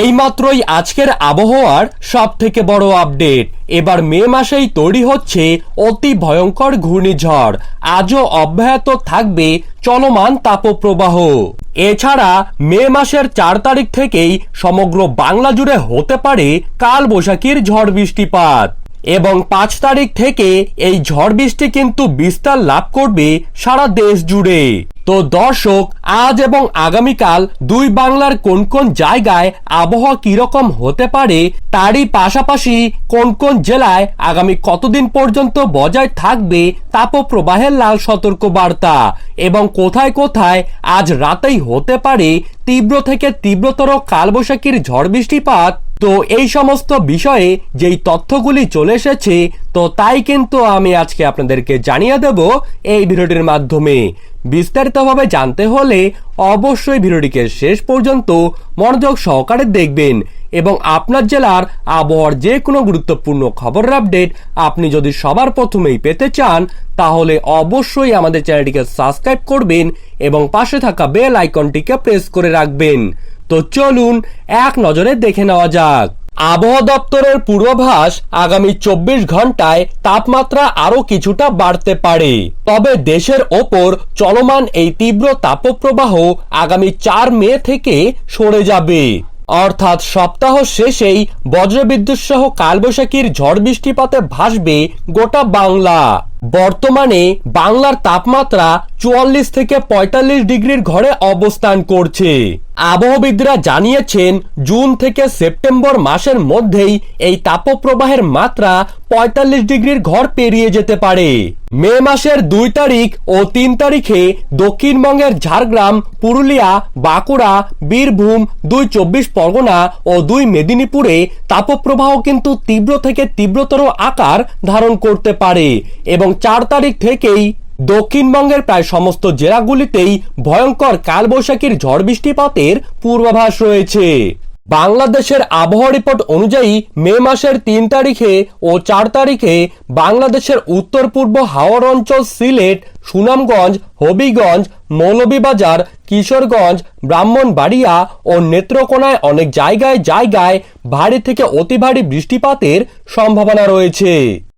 এইমাত্রই আজকের আবহাওয়ার সব থেকে বড় আপডেট। এবার মে মাসেই তৈরি হচ্ছে অতি ভয়ঙ্কর ঘূর্ণিঝড়। আজও অব্যাহত থাকবে চলমান তাপপ্রবাহ। এছাড়া মে মাসের চার তারিখ থেকেই সমগ্র বাংলা জুড়ে হতে পারে কাল বৈশাখীর ঝড় বৃষ্টিপাত। এবং পাঁচ তারিখ থেকে এই ঝড় বৃষ্টি কিন্তু বিস্তার লাভ করবে সারা দেশ জুড়ে। তো দর্শক, আজ এবং আগামীকাল দুই বাংলার কোন কোন জায়গায় আবহাওয়া কীরকম হতে পারে, তারই পাশাপাশি কোন কোন জেলায় আগামী কতদিন পর্যন্ত বজায় থাকবে তাপপ্রবাহের লাল সতর্ক বার্তা এবং কোথায় কোথায় আজ রাতেই হতে পারে, তীব্র থেকে তীব্রতর কালবৈশাখীর ঝড় বৃষ্টিপাত তো এই সমস্ত বিষয়ে যেই তথ্যগুলি চলে এসেছে, তো তাই কিন্তু আমি আজকে আপনাদেরকে জানিয়ে দেব এই ভিডিওটির মাধ্যমে। বিস্তারিতভাবে জানতে হলে অবশ্যই ভিডিওটিকে শেষ পর্যন্ত মনোযোগ সহকারে দেখবেন এবং আপনার জেলার আবহাওয়ার যে কোনো গুরুত্বপূর্ণ খবরের আপডেট আপনি যদি সবার প্রথমেই পেতে চান, তাহলে অবশ্যই আমাদের চ্যানেলটিকে সাবস্ক্রাইব করবেন এবং পাশে থাকা বেল আইকনটিকে প্রেস করে রাখবেন। তো চলুন এক নজরে দেখে নেওয়া যাক। আবহাওয়া দপ্তরের পূর্বাভাস, আগামী চব্বিশ ঘন্টায় তাপমাত্রা আরও কিছুটা বাড়তে পারে। তবে দেশের ওপর চলমান এই তীব্র তাপপ্রবাহ আগামী চার মে থেকে সরে যাবে। অর্থাৎ সপ্তাহ শেষেই বজ্রবিদ্যুৎ সহ কালবৈশাখীর ঝড় বৃষ্টিপাতে ভাসবে গোটা বাংলা। বর্তমানে বাংলার তাপমাত্রা চুয়াল্লিশ থেকে পঁয়তাল্লিশ ডিগ্রির ঘরে অবস্থান করছে। আবহবিদরা জানিয়েছেন, জুন থেকে সেপ্টেম্বর মাসের মধ্যেই এই তাপপ্রবাহের মাত্রা পঁয়তাল্লিশ ডিগ্রির ঘর পেরিয়ে যেতে পারে। মে মাসের দুই তারিখ ও তিন তারিখে দক্ষিণবঙ্গের ঝাড়গ্রাম, পুরুলিয়া, বাঁকুড়া, বীরভূম, দুই চব্বিশ পরগনা ও দুই মেদিনীপুরে তাপপ্রবাহ কিন্তু তীব্র থেকে তীব্রতর আকার ধারণ করতে পারে এবং চার তারিখ থেকেই দক্ষিণবঙ্গের প্রায় সমস্ত জেলাগুলিতেই ভয়ঙ্কর কালবৈশাখীর ঝড় বৃষ্টিপাতের পূর্বাভাস রয়েছে। বাংলাদেশের আবহাওয়া রিপোর্ট অনুযায়ী মে মাসের তিন তারিখে ও চার তারিখে বাংলাদেশের উত্তর পূর্ব হাওড় অঞ্চল সিলেট, সুনামগঞ্জ, হবিগঞ্জ, মৌলভীবাজার, কিশোরগঞ্জ, ব্রাহ্মণবাড়িয়া ও নেত্রকোনায় অনেক জায়গায় জায়গায় ভারী থেকে অতি ভারী বৃষ্টিপাতের সম্ভাবনা রয়েছে।